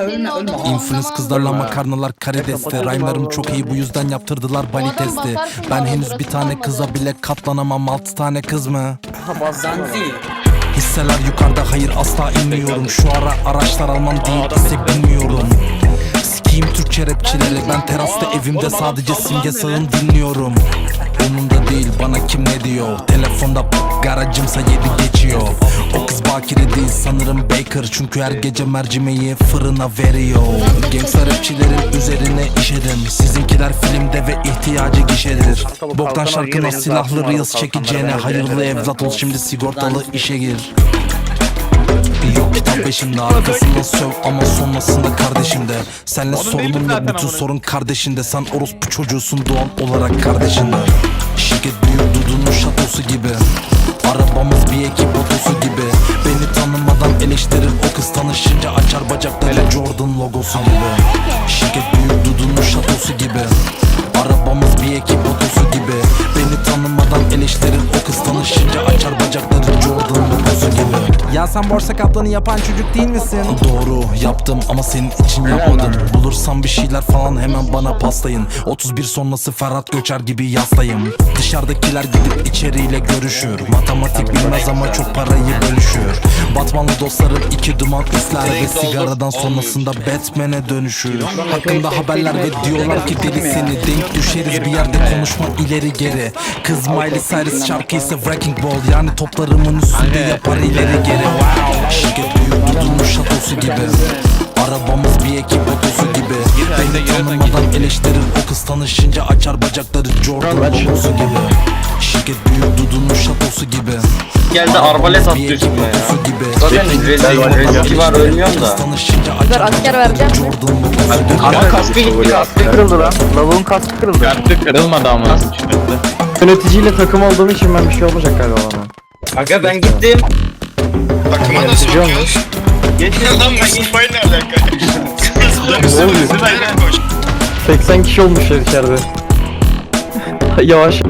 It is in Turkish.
Ölme ölme. Aa, Influence kızlarla makarnalar karideste Rhyme'larım çok iyi bu yüzden yaptırdılar bali adam testi. Ben bana, henüz bir tane kıza bile katlanamam. Altı tane kız mı? Zanzi. Hisseler yukarıda hayır asla inmiyorum. Şu ara araçlar almam değil istek bilmiyorum Sikiyim Türkçe rapçileri. Ben terasta evimde sadece simge sağın dinliyorum. Umumda değil bana kim ne diyor? Telefonda garajımsa yedi geçiyor. O kız bakire değil sanırım Baker. Çünkü her gece mercimeği fırına veriyor. Gangsta rapçilerin üzerine işedim Sizinkiler filmde ve ihtiyacı gişedir Boktan şarkına silahlı reels çekeceğine Hayırlı evlat ol. şimdi sigortalı işe gir peşimde arkasında söv ama sonrasında kardeşimde Senle sorunum yok bütün sorun kardeşinde Sen orospu çocuğusun doğal olarak kardeşinde Şirket büyük Dudu'nun şatosu gibi. Arabamız bir ekip otosu gibi. Beni tanımadan eleştirir o kız tanışınca Açar bacakları Jordan logosu gibi. Şirket büyük Dudu'nun şatosu gibi. Arabamız bir ekip otosu gibi. Beni tanımadan eleştirir o kız tanışınca Açar bacakları Jordan logosu Ya sen borsa kaplanı yapan çocuk değil misin? Doğru yaptım ama senin için yapmadım. Bulursam bir şeyler falan hemen bana paslayın. 31 sonrası Ferhat Göçer gibi yastayım. Dışarıdakiler gidip içeriyle görüşür. Matematik bilmez ama çok parayı bölüşür. Batmanlı dostlarım iki duman üfler Ve sigaradan sonrasında Batman'e dönüşür. Hakkında haberler ve diyorlar ki deli seni Denk düşeriz. Bir yerde konuşma ileri geri. Kız Miley Cyrus şarkı ise Wrecking Ball Yani toplarımın üstünde yapar ileri geri gibi Arabamız bir ekip otosu gibi Beni tanımadan eleştirir o kız tanışınca açar bacakları Jordan logosu gibi Şirket büyük Dudu'nun şatosu gibi Geldi arbalet attı üstüme ya. Zaten rezil rezil var ölmüyorum da. Ver, asker vereceğim mi? Ama kaskı gitti kaskı kırıldı lan. Lavuğun kaskı kırıldı. Kaskı kırılmadı ama. Yöneticiyle takım olduğum için ben bir şey olmayacak galiba bana. Aga ben gittim. Takıma nasıl Yönetici Geçtim. Lan ben gitmeyi ne alaka? Ne oluyor? Sırayla koş. 80 kişi olmuş ya içeride. Yavaş.